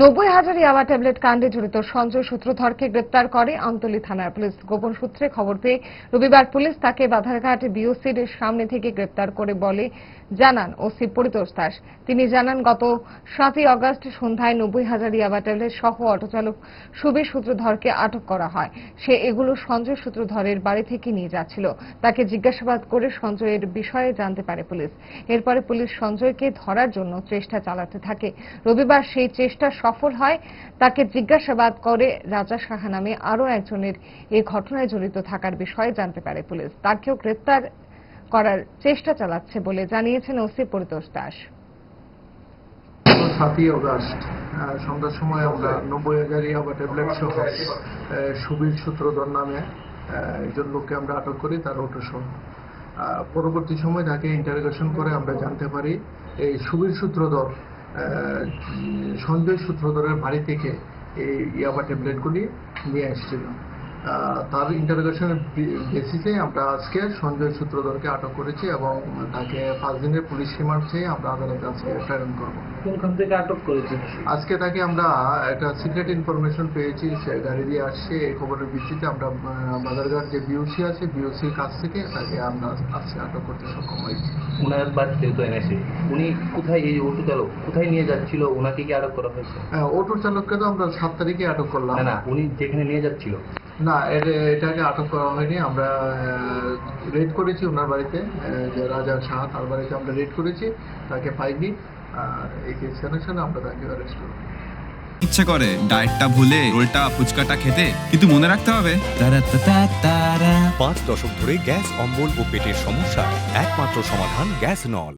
নব্বই হাজার ইয়াবা ট্যাবলেট কাণ্ডে জড়িত সঞ্জয় সূত্রধরকে গ্রেপ্তার করে আমতলী থানার পুলিশ। গোপন সূত্রে খবর পেয়ে রবিবার পুলিশ তাকে বাধারঘাট বিওসির সামনে থেকে গ্রেপ্তার করে বলে জানান ওসি পরিতোষ দাস। তিনি জানান, গত সাতই অগস্ট সন্ধ্যায় নব্বই হাজার ইয়াবা ট্যাবলেট সহ অটোচালক সুবীর সূত্রধরকে আটক করা হয়। সে এগুলো সঞ্জয় সূত্রধরের বাড়ি থেকে নিয়ে যাচ্ছিল। তাকে জিজ্ঞাসাবাদ করে সঞ্জয়ের বিষয়ে জানতে পারে পুলিশ। এরপরে পুলিশ সঞ্জয়কে ধরার জন্য চেষ্টা চালাতে থাকে। রবিবার সেই চেষ্টা সফল হয়, তাকে জিজ্ঞাসাবাদ করে রাজা সাহা নামে আরও একজনের এই ঘটনায় জড়িত থাকার বিষয়ে জানতে পারে পুলিশ। তাকেও গ্রেপ্তার করার চেষ্টা চালাচ্ছে বলে জানিয়েছেন ওসি পরিতোষ দাস। সন্ধ্যার সময় আমরা নব্বই ট্যাবলেট সহ সুবীর সূত্রধর নামে একজন লোককে আমরা আটক করি, তার পরবর্তী সময় তাকে ইন্টারোগেশন করে আমরা জানতে পারি, এই সুবীর সূত্রধর সঞ্জয় সূত্রধরের বাড়ি থেকে এই ইয়াবা ট্যাবলেটগুলি নিয়ে এসেছিল। তার ইন্টারোগেশনের বেসিসে আমরা আজকে সঞ্জয় সূত্রধরকে আটক করেছি এবং তাকে পাঁচ দিনের পুলিশ রিমান্ড চেয়ে আমরা আদালতে আজকে প্রেরণ করব। কোনখান থেকে আটক করেছেন? আজকে তাকে আমরা একটা সিক্রেট ইনফরমেশন পেয়েছি সে গাড়ি দিয়ে আসছে এই খবরের ভিত্তিতে আমরা বাজারঘাট যে বিওসি আছে বিওসির কাছ থেকে তাকে আমরা আজকে আটক করতে সক্ষম হয়েছি। ওনার বাড়িতে তো এনেছে। উনি কোথায় এই অটো চালক? কোথায় নিয়ে যাচ্ছিল? ওনাকে কি আটক করা হয়েছে? আহ, অটোর চালককে তো আমরা সাত তারিখে আটক করলাম। না উনি যেখানে নিয়ে যাচ্ছিল। না এর- এটাকে আটক করা হয়নি আমরা রেড করেছি ওনার বাড়িতে যে রাজা শাহ তার বাড়িতে আমরা রেড করেছি তাকে পাইনি আর এই কেস কানেকশনে আমরা তাকে অ্যারেস্ট করব ইচ্ছে করে ডায়েটটা ভুলে রোলটা ফুচকাটা খেতে কিন্তু মনে রাখতে হবে। পাঁচ দশক ধরে গ্যাস অম্বল ও পেটের সমস্যা একমাত্র সমাধান গ্যাস নল।